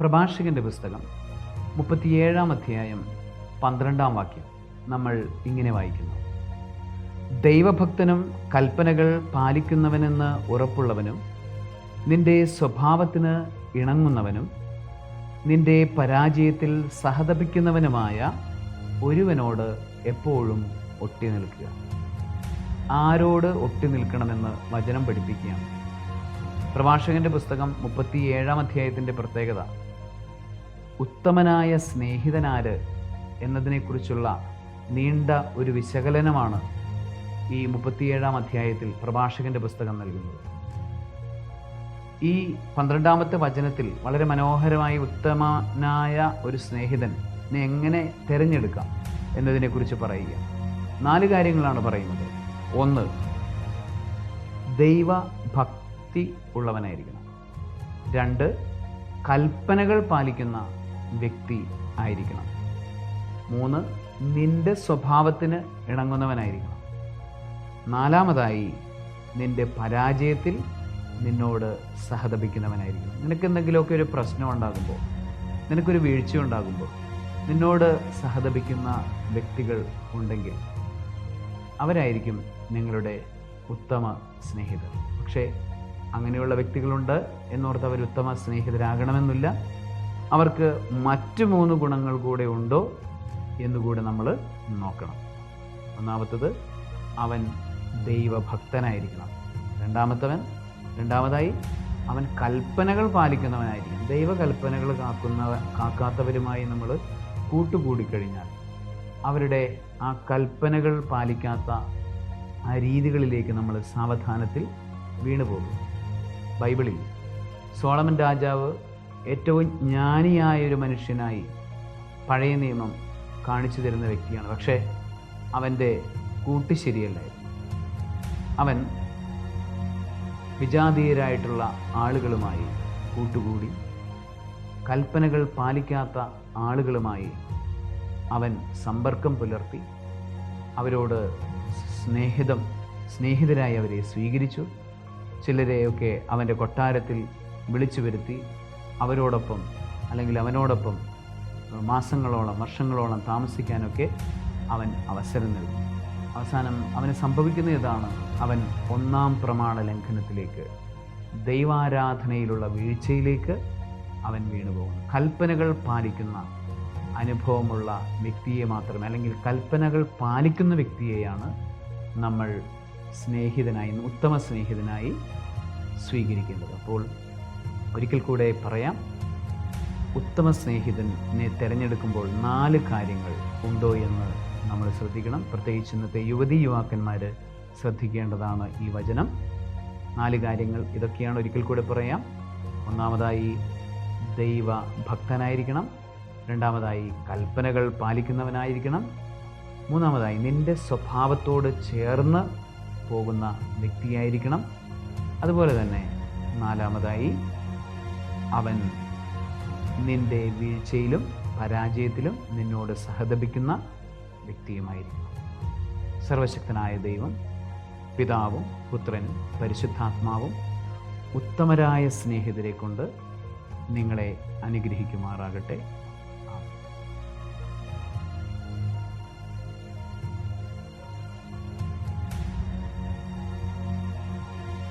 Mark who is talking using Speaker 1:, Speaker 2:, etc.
Speaker 1: പ്രഭാഷകന്റെ പുസ്തകം മുപ്പത്തിയേഴാം അധ്യായം പന്ത്രണ്ടാം വാക്യം നമ്മൾ ഇങ്ങനെ വായിക്കുന്നു. ദൈവഭക്തനും കൽപ്പനകൾ പാലിക്കുന്നവനെന്ന് ഉറപ്പുള്ളവനും നിന്റെ സ്വഭാവത്തിന് ഇണങ്ങുന്നവനും നിന്റെ പരാജയത്തിൽ സഹതപിക്കുന്നവനുമായ ഒരുവനോട് എപ്പോഴും ഒട്ടി നിൽക്കുക. ആരോട് ഒട്ടി നിൽക്കണമെന്ന് വചനം പഠിപ്പിക്കുകയാണ്. പ്രഭാഷകന്റെ പുസ്തകം മുപ്പത്തിയേഴാം അധ്യായത്തിന്റെ പ്രത്യേകത. ഉത്തമനായ സ്നേഹിതനാര് എന്നതിനെക്കുറിച്ചുള്ള നീണ്ട ഒരു വിശകലനമാണ് ഈ മുപ്പത്തിയേഴാം അധ്യായത്തിൽ പ്രഭാഷകന്റെ പുസ്തകം നൽകുന്നത്. ഈ പന്ത്രണ്ടാമത്തെ വചനത്തിൽ വളരെ മനോഹരമായി ഉത്തമനായ ഒരു സ്നേഹിതനെ എങ്ങനെ തിരഞ്ഞെടുക്കാം എന്നതിനെക്കുറിച്ച് പറയുക. നാല് കാര്യങ്ങളാണ് പറയുന്നത്. ഒന്ന് ദൈവ ഭക്തി ഉള്ളവനായിരിക്കണം. രണ്ട് കൽപ്പനകൾ പാലിക്കുന്ന വ്യക്തി ആയിരിക്കണം. മൂന്ന് നിന്റെ സ്വഭാവത്തിന് ഇണങ്ങുന്നവനായിരിക്കണം. നാലാമതായി നിന്റെ പരാജയത്തിൽ നിന്നോട് സഹതപിക്കുന്നവനായിരിക്കണം. നിനക്ക് എന്തെങ്കിലുമൊക്കെ ഒരു പ്രശ്നം ഉണ്ടാകുമ്പോൾ നിനക്കൊരു വീഴ്ച ഉണ്ടാകുമ്പോൾ നിന്നോട് സഹതപിക്കുന്ന വ്യക്തികൾ ഉണ്ടെങ്കിൽ അവരായിരിക്കും നിങ്ങളുടെ ഉത്തമ സ്നേഹിതർ. പക്ഷേ അങ്ങനെയുള്ള വ്യക്തികളുണ്ട് എന്നോർത്ത് അവർ ഉത്തമ സ്നേഹിതരാകണമെന്നില്ല. അവർക്ക് മറ്റ് മൂന്ന് ഗുണങ്ങൾ കൂടെ ഉണ്ടോ എന്നുകൂടെ നമ്മൾ നോക്കണം. ഒന്നാമത്തത് അവൻ ദൈവഭക്തനായിരിക്കണം. രണ്ടാമത്തവൻ രണ്ടാമതായി അവൻ കൽപ്പനകൾ പാലിക്കുന്നവനായിരിക്കും ദൈവകൽപ്പനകൾ കാക്കുന്നവ കാക്കാത്തവരുമായി നമ്മൾ കൂട്ടുകൂടിക്കഴിഞ്ഞാൽ അവരുടെ ആ കൽപ്പനകൾ പാലിക്കാത്ത ആ രീതികളിലേക്ക് നമ്മൾ സാവധാനത്തിൽ വീണുപോകും. ബൈബിളിൽ സോളമൻ രാജാവ് ഏറ്റവും ജ്ഞാനിയായ ഒരു മനുഷ്യനായി പഴയ നിയമം കാണിച്ചു തരുന്ന വ്യക്തിയാണ്. പക്ഷേ അവന്റെ കൂട്ട് ശരിയല്ലായിരുന്നു. അവൻ വിജാതീയരായിട്ടുള്ള ആളുകളുമായി കൂട്ടുകൂടി കൽപ്പനകൾ പാലിക്കാത്ത ആളുകളുമായി അവൻ സമ്പർക്കം പുലർത്തി അവരോട് സ്നേഹിതം സ്നേഹിതരായി അവരെ സ്വീകരിച്ചു. ചിലരെയൊക്കെ അവന്റെ കൊട്ടാരത്തിൽ വിളിച്ചു വരുത്തി അവരോടൊപ്പം അല്ലെങ്കിൽ അവനോടൊപ്പം മാസങ്ങളോളം വർഷങ്ങളോളം താമസിക്കാനൊക്കെ അവൻ അവസരം നൽകി. അവസാനം അവന് സംഭവിക്കുന്ന ഇതാണ്. അവൻ ഒന്നാം പ്രമാണ ലംഘനത്തിലേക്ക് ദൈവാരാധനയിലുള്ള വീഴ്ചയിലേക്ക് അവൻ വീണുപോകുന്നു കൽപ്പനകൾ പാലിക്കുന്ന അനുഭവമുള്ള വ്യക്തിയെ മാത്രം അല്ലെങ്കിൽ കൽപ്പനകൾ പാലിക്കുന്ന വ്യക്തിയെയാണ് നമ്മൾ സ്നേഹിതനായി ഉത്തമ സ്നേഹിതനായി സ്വീകരിക്കേണ്ടത്. അപ്പോൾ ഒരിക്കൽ കൂടെ പറയാം. ഉത്തമ സ്നേഹിതനെ തിരഞ്ഞെടുക്കുമ്പോൾ നാല് കാര്യങ്ങൾ ഉണ്ടോ എന്ന് നമ്മൾ ശ്രദ്ധിക്കണം. പ്രത്യേകിച്ച് ഇന്നത്തെ യുവതി യുവാക്കന്മാർ ശ്രദ്ധിക്കേണ്ടതാണ് ഈ വചനം. നാല് കാര്യങ്ങൾ ഇതൊക്കെയാണ് ഒരിക്കൽ കൂടെ പറയാം. ഒന്നാമതായി ദൈവ ഭക്തനായിരിക്കണം. രണ്ടാമതായി കൽപ്പനകൾ പാലിക്കുന്നവനായിരിക്കണം. മൂന്നാമതായി നിന്റെ സ്വഭാവത്തോട് ചേർന്ന് പോകുന്ന വ്യക്തിയായിരിക്കണം. അതുപോലെ തന്നെ നാലാമതായി അവൻ നിന്റെ വീഴ്ചയിലും പരാജയത്തിലും നിന്നോട് സഹതപിക്കുന്ന വ്യക്തിയുമായിരുന്നു സർവശക്തനായ ദൈവം പിതാവും പുത്രനും പരിശുദ്ധാത്മാവും ഉത്തമരായ സ്നേഹിതരെ കൊണ്ട് നിങ്ങളെ അനുഗ്രഹിക്കുമാറാകട്ടെ.